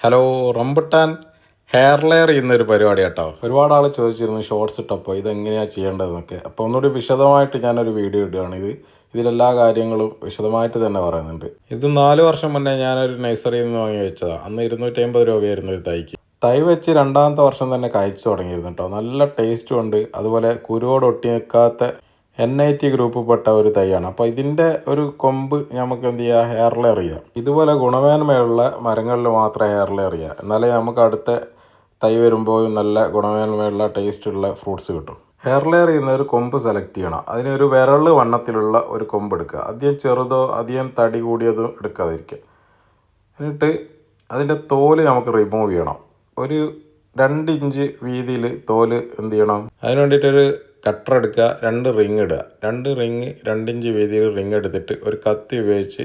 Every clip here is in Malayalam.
ഹലോ റംബുട്ടാൻ ഹെയർ ലെയർ ചെയ്യുന്ന ഒരു പരിപാടി കേട്ടോ. ഒരുപാട് ആൾ ചോദിച്ചിരുന്നു ഷോർട്സ് ഇട്ടപ്പോൾ ഇതെങ്ങനെയാണ് ചെയ്യേണ്ടതെന്നൊക്കെ. അപ്പോൾ ഒന്നുകൂടി വിശദമായിട്ട് ഞാനൊരു വീഡിയോ ഇടുകയാണ്. ഇത് ഇതിലെല്ലാ കാര്യങ്ങളും വിശദമായിട്ട് തന്നെ പറയുന്നുണ്ട്. ഇത് നാല് വർഷം മുന്നേ ഞാനൊരു നഴ്സറിയിൽ നിന്ന് വാങ്ങി വെച്ചതാണ് അന്ന് ഇരുന്നൂറ്റി അമ്പത് രൂപയായിരുന്നു ഒരു തൈക്ക്. തൈ വെച്ച് രണ്ടാമത്തെ വർഷം തന്നെ കഴിച്ചു തുടങ്ങിയിരുന്നു കേട്ടോ. നല്ല ടേസ്റ്റും ഉണ്ട്. അതുപോലെ കുരുവോട് ഒട്ടി നിൽക്കാത്ത എൻ ഐ ടി ഗ്രൂപ്പ് പെട്ട ഒരു തൈയാണ്. അപ്പോൾ ഇതിന്റെ ഒരു കൊമ്പ് നമുക്ക് എന്ത് ചെയ്യുക ലെയർ ചെയ്യാം. ഇതുപോലെ ഗുണമേന്മയുള്ള മരങ്ങളിൽ മാത്രമേ ലെയർ ചെയ്യുക എന്നാലേ നമുക്ക് അടുത്ത തൈ വരുമ്പോൾ നല്ല ഗുണമേന്മയുള്ള ടേസ്റ്റുള്ള ഫ്രൂട്ട്സ് കിട്ടും. ഹെയർ ലെയർ ചെയ്യുന്ന ഒരു കൊമ്പ് സെലക്ട് ചെയ്യണം. അതിനൊരു വിരൾ വണ്ണത്തിലുള്ള ഒരു കൊമ്പ് എടുക്കുക. അധികം ചെറുതോ അധികം തടി കൂടിയതോ എടുക്കാതിരിക്കുക. എന്നിട്ട് അതിന്റെ തോൽ നമുക്ക് റിമൂവ് ചെയ്യണം. ഒരു രണ്ട് ഇഞ്ച് വീതിയിൽ തോൽ എന്ത് ചെയ്യണം? അതിന് വേണ്ടിയിട്ടൊരു കട്ടർ എടുക്കുക രണ്ട് റിങ് ഇടുക. രണ്ട് റിങ് രണ്ടിഞ്ച് വീതിയിൽ റിങ് എടുത്തിട്ട് ഒരു കത്തി ഉപയോഗിച്ച്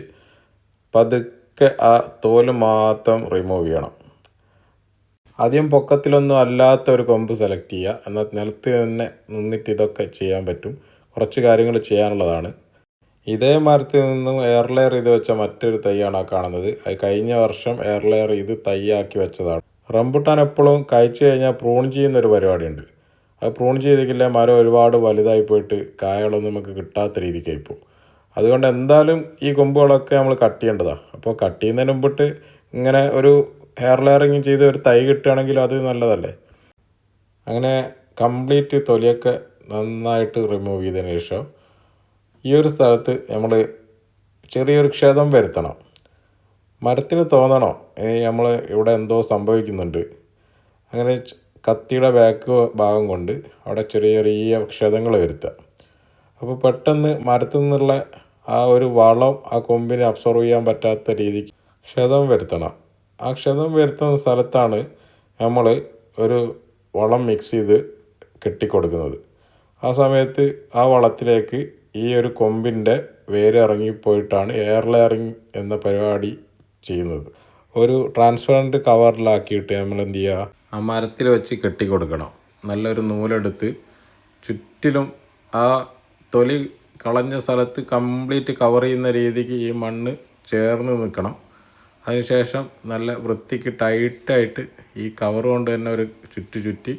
പതുക്കെ ആ തോൽ മാത്രം റിമൂവ് ചെയ്യണം. ആദ്യം പൊക്കത്തിലൊന്നും അല്ലാത്ത ഒരു കൊമ്പ് സെലക്ട് ചെയ്യുക. എന്നാൽ നിലത്ത് തന്നെ നിന്നിട്ട് ഇതൊക്കെ ചെയ്യാൻ പറ്റും. കുറച്ച് കാര്യങ്ങൾ ചെയ്യാനുള്ളതാണ്. ഇതേ മരത്തിൽ നിന്നും എയർ ലെയർ ചെയ്ത് വെച്ച മറ്റൊരു തൈയാണ് ആ കാണുന്നത്. അത് കഴിഞ്ഞ വർഷം എയർ ലെയർ ചെയ്ത് തൈയാക്കി വെച്ചതാണ്. റംബുട്ടാൻ എപ്പോഴും കഴിച്ചു കഴിഞ്ഞാൽ പ്രൂൺ ചെയ്യുന്ന ഒരു പരിപാടിയുണ്ട്. അത് പ്രൂൺ ചെയ്തിട്ടില്ല മരം ഒരുപാട് വലുതായി പോയിട്ട് കായകളൊന്നും നമുക്ക് കിട്ടാത്ത രീതിക്കായി പോകും. അതുകൊണ്ട് എന്തായാലും ഈ കൊമ്പുകളൊക്കെ നമ്മൾ കട്ട് ചെയ്യേണ്ടതാണ് അപ്പോൾ കട്ട് ചെയ്യുന്നതിന് മുമ്പിട്ട് ഇങ്ങനെ ഒരു ഹെയർ ലെയറിങ് ചെയ്ത് ഒരു തൈ കിട്ടുകയാണെങ്കിൽ അത് നല്ലതല്ലേ? അങ്ങനെ കംപ്ലീറ്റ് തൊലിയൊക്കെ നന്നായിട്ട് റിമൂവ് ചെയ്തതിന് ശേഷം ഈ ഒരു സ്ഥലത്ത് നമ്മൾ ചെറിയൊരു ക്ഷതം വരുത്തണം. മരത്തിന് തോന്നണം? നമ്മൾ ഇവിടെ എന്തോ സംഭവിക്കുന്നുണ്ട്. അങ്ങനെ കത്തിയുടെ ബാക്ക് ഭാഗം കൊണ്ട് അവിടെ ചെറിയ ചെറിയ ക്ഷതങ്ങൾ വരുത്തുക. അപ്പോൾ പെട്ടെന്ന് മരത്തിൽ നിന്നുള്ള ആ ഒരു വളം ആ കൊമ്പിനെ അബ്സോർവ് ചെയ്യാൻ പറ്റാത്ത രീതിക്ക് ക്ഷതം വരുത്തണം. ആ ക്ഷതം വരുത്തുന്ന സ്ഥലത്താണ് നമ്മൾ ഒരു വളം മിക്സ് ചെയ്ത് കെട്ടിക്കൊടുക്കുന്നത്. ആ സമയത്ത് ആ വളത്തിലേക്ക് ഈ ഒരു കൊമ്പിന്റെ വേര് ഇറങ്ങിപ്പോയിട്ടാണ് എയർ ലെയറിങ് എന്ന പരിപാടി ചെയ്യുന്നത്. ഒരു ട്രാൻസ്പെറന്റ് കവറിലാക്കിയിട്ട് നമ്മൾ എന്ത് ചെയ്യുക ആ മരത്തിൽ വെച്ച് കെട്ടി കൊടുക്കണം നല്ലൊരു നൂലെടുത്ത് ചുറ്റിലും ആ തൊലി കളഞ്ഞ സ്ഥലത്ത് കംപ്ലീറ്റ് കവർ ചെയ്യുന്ന രീതിക്ക് ഈ മണ്ണ് ചേർന്ന് നിൽക്കണം. അതിനുശേഷം നല്ല വൃത്തിക്ക് ടൈറ്റായിട്ട് ഈ കവർ കൊണ്ട് തന്നെ ഒരു ചുറ്റി ചുറ്റി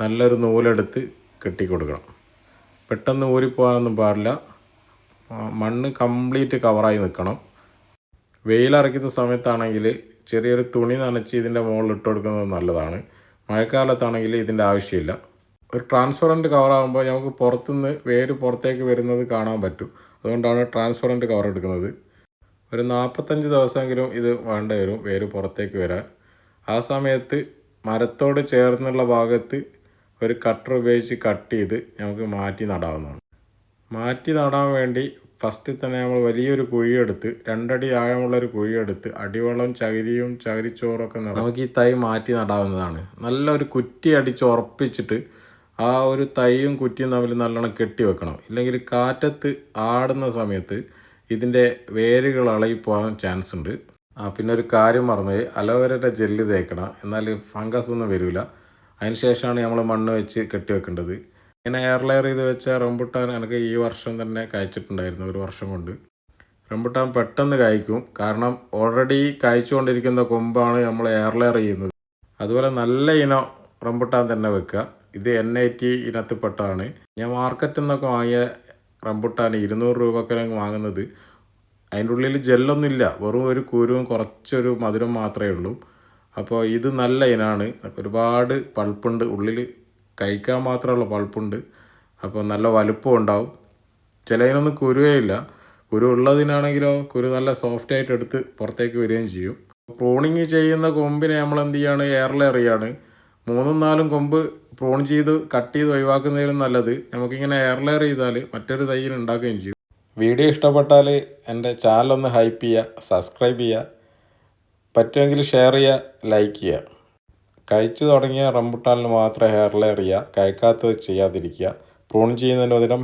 നല്ലൊരു നൂലെടുത്ത് കെട്ടി കൊടുക്കണം പെട്ടെന്ന് ഊരിപ്പോകാനൊന്നും പാടില്ല. മണ്ണ് കംപ്ലീറ്റ് കവറായി നിൽക്കണം. വെയിലറക്കുന്ന സമയത്താണെങ്കിൽ ചെറിയൊരു തുണി നനച്ച് ഇതിന്റെ മുകളിൽ ഇട്ട് കൊടുക്കുന്നത് നല്ലതാണ്. മഴക്കാലത്താണെങ്കിൽ ഇതിന്റെ ആവശ്യമില്ല. ഒരു ട്രാൻസ്പെറന്റ് കവറാകുമ്പോൾ നമുക്ക് പുറത്തുനിന്ന് വേര് പുറത്തേക്ക് വരുന്നത് കാണാൻ പറ്റും. അതുകൊണ്ടാണ് ട്രാൻസ്പെറന്റ് കവർ എടുക്കുന്നത്. ഒരു നാൽപ്പത്തഞ്ച് ദിവസമെങ്കിലും ഇത് വേണ്ട വരും വേര് പുറത്തേക്ക് വരാൻ. ആ സമയത്ത് മരത്തോട് ചേർന്നുള്ള ഭാഗത്ത് ഒരു കട്ടർ ഉപയോഗിച്ച് കട്ട് ചെയ്ത് നമുക്ക് മാറ്റി നടാവുന്നതാണ്. മാറ്റി നടാൻ വേണ്ടി ഫസ്റ്റിൽ തന്നെ നമ്മൾ വലിയൊരു കുഴിയെടുത്ത് രണ്ടടി ആഴമുള്ളൊരു കുഴിയെടുത്ത് അടിവെള്ളം ചകിരിയും ചകിരിച്ചോറൊക്കെ നിറ നമുക്ക് ഈ തൈ മാറ്റി നടാവുന്നതാണ്. നല്ലൊരു കുറ്റി അടിച്ച് ഉറപ്പിച്ചിട്ട് ആ ഒരു തൈയും കുറ്റിയും തമ്മിൽ നല്ലോണം കെട്ടി വെക്കണം. ഇല്ലെങ്കിൽ കാറ്റത്ത് ആടുന്ന സമയത്ത് ഇതിന്റെ വേരുകൾ ഇളകിപ്പോകാൻ ചാൻസ് ഉണ്ട്. ആ പിന്നെ ഒരു കാര്യം പറഞ്ഞത് അലോവേരയുടെ ജെല്ല് തേക്കണം എന്നാൽ ഫംഗസ് ഒന്നും വരില്ല അതിന് ശേഷമാണ് നമ്മൾ മണ്ണ് വെച്ച് കെട്ടി വെക്കേണ്ടത്. ഇങ്ങനെ എയർ ലെയർ ചെയ്ത് വെച്ച റംബുട്ടാൻ എനിക്ക് ഈ വർഷം തന്നെ കായ്ച്ചിട്ടുണ്ടായിരുന്നു ഒരു വർഷം കൊണ്ട്. റംബുട്ടാൻ പെട്ടെന്ന് കായ്ക്കും. കാരണം ഓൾറെഡി കായ്ച്ചുകൊണ്ടിരിക്കുന്ന കൊമ്പാണ് നമ്മൾ എയർ ലെയർ ചെയ്യുന്നത്. അതുപോലെ നല്ല ഇനം റംബുട്ടാൻ തന്നെ വെക്കുക ഇത് എൻ ഐ ടി ഇനത്തിൽപ്പെട്ടതാണ് ഞാൻ മാർക്കറ്റിൽ നിന്നൊക്കെ വാങ്ങിയ റംബുട്ടാൻ ഇരുന്നൂറ് രൂപക്കൊക്കെ വാങ്ങുന്നത്. അതിന്റെ ഉള്ളിൽ ജെല്ലൊന്നുമില്ല വെറും ഒരു കുരുവും കുറച്ചൊരു മധുരം മാത്രമേ ഉള്ളൂ. അപ്പോൾ ഇത് നല്ല ഇനമാണ് ഒരുപാട് പൾപ്പുണ്ട് ഉള്ളിൽ കഴിക്കാൻ മാത്രമുള്ള പൾപ്പുണ്ട്. അപ്പോൾ നല്ല വലുപ്പം ഉണ്ടാവും. ചിലതിനൊന്നും കുരുവേ ഇല്ല കുരു ഉള്ളതിനാണെങ്കിലോ കുരു നല്ല സോഫ്റ്റ് ആയിട്ട് എടുത്ത് പുറത്തേക്ക് വരികയും ചെയ്യും. പ്രൂണിങ് ചെയ്യുന്ന കൊമ്പിനെ നമ്മൾ എന്ത് ചെയ്യാണ്? എയറിൽ എറിയാണ്. മൂന്നും നാലും കൊമ്പ് പ്രൂൺ ചെയ്ത് കട്ട് ചെയ്ത് ഒഴിവാക്കുന്നതിലും നല്ലത് നമുക്കിങ്ങനെ എയർ ലെയർ ചെയ്താൽ മറ്റൊരു തൈയിൽ ഉണ്ടാക്കുകയും ചെയ്യും. വീഡിയോ ഇഷ്ടപ്പെട്ടാൽ എന്റെ ചാനലൊന്ന് ഹൈപ്പ് ചെയ്യുക സബ്സ്ക്രൈബ് ചെയ്യുക. പറ്റുമെങ്കിൽ ഷെയർ ചെയ്യുക ലൈക്ക് ചെയ്യുക. കഴിച്ചു തുടങ്ങിയ റംബുട്ടാനിൽ മാത്രം ഹെയർ ലെയർ ചെയ്യുക കഴിക്കാത്തത് ചെയ്യാതിരിക്കുക പ്രൂൺ ചെയ്യുന്നതിന് പകരം